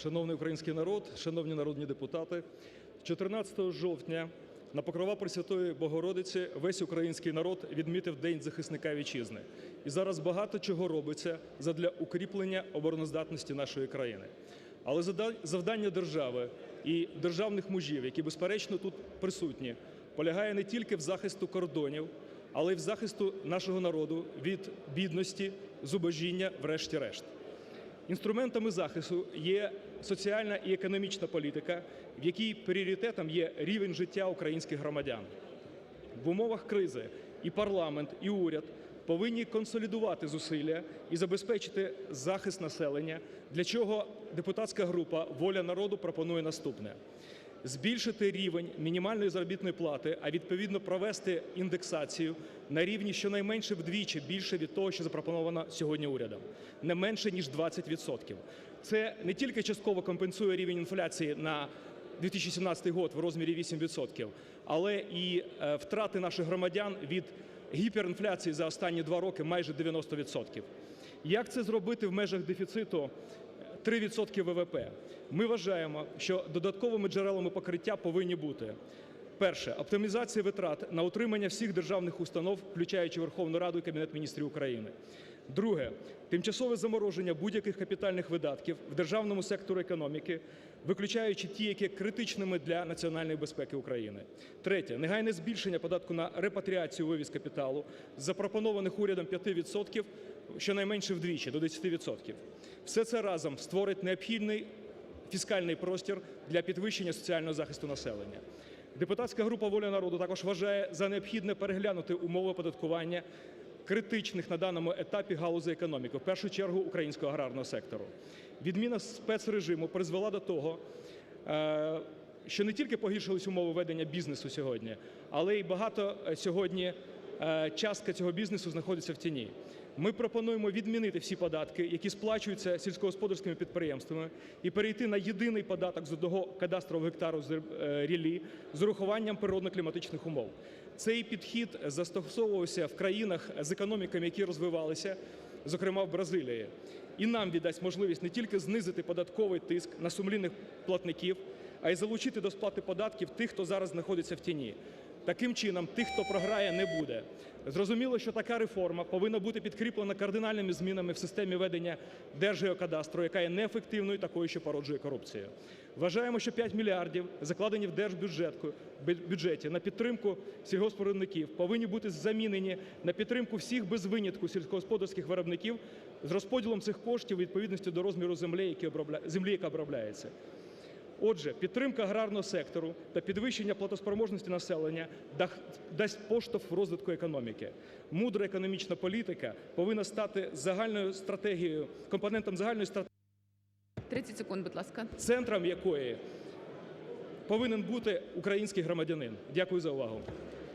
шановний український народ, шановні народні депутати, 14 жовтня на покрова Пресвятої Богородиці весь український народ відмітив День захисника вітчизни. І зараз багато чого робиться задля укріплення обороноздатності нашої країни. Але завдання держави і державних мужів, які безперечно тут присутні, полягає не тільки в захисту кордонів, але й в захисту нашого народу від бідності, зубожіння, врешті-решт. Інструментами захисту є соціальна і економічна політика, в якій пріоритетом є рівень життя українських громадян. В умовах кризи і парламент, і уряд повинні консолідувати зусилля і забезпечити захист населення, для чого депутатська група Воля народу пропонує наступне: збільшити рівень мінімальної заробітної плати, а відповідно провести індексацію на рівні щонайменше вдвічі більше від того, що запропоновано сьогодні урядом, не менше ніж 20%. Це не тільки частково компенсує рівень інфляції на 2017 год в розмірі 8%, але і е, втрати наших громадян від гіперінфляції за останні два роки майже 90%. Як це зробити в межах дефіциту 3% ВВП? Ми вважаємо, що додатковими джерелами покриття повинні бути Перше оптимізація витрат на утримання всіх державних установ, включаючи Верховну Раду і Кабінет міністрів України. Друге тимчасове замороження будь-яких капітальних видатків в державному секторі економіки, виключаючи ті, які критичними для національної безпеки України. Третє негайне збільшення податку на репатріацію вивіз капіталу запропонованих урядом 5% щонайменше вдвічі до 10%. Все це разом створить необхідний фіскальний простір для підвищення соціального захисту населення. Депутатська група Воля народу також вважає за необхідне переглянути умови оподаткування критичних на даному етапі галузей економіки, в першу чергу українського аграрного сектору. Відміна спецрежиму призвела до того, е, що не тільки погіршились умови ведення бізнесу сьогодні, але й багато е, сьогодні е, частка цього бізнесу знаходиться в тіні. Ми пропонуємо відмінити всі податки, які сплачуються сільськогосподарськими підприємствами, і перейти на єдиний податок з одного кадастрового гектару е, ріллі з урахуванням природно-кліматичних умов. Цей підхід застосовувався в країнах з економіками, які розвивалися, зокрема в Бразилії, і нам віддасть можливість не тільки знизити податковий тиск на сумлінних платників, а й залучити до сплати податків тих, хто зараз знаходиться в тіні. Таким чином, тих, хто програє, не буде. Зрозуміло, що така реформа повинна бути підкріплена кардинальними змінами в системі ведення Держгеокадастру, яка є неефективною, такою, що породжує корупцію. Вважаємо, що 5 мільярдів, закладені в держбюджетку бюджеті на підтримку сільгоспвиробників, повинні бути замінені на підтримку всіх без винятку сільськогосподарських виробників з розподілом цих коштів відповідності до розміру землі, яка обробляється. Отже, підтримка аграрного сектору та підвищення платоспроможності населення дасть поштовх в розвитку економіки. Мудра економічна політика повинна стати загальною стратегією, компонентом загальної стратегії, 30 секунд, будь ласка. центром якої повинен бути український громадянин. Дякую за увагу.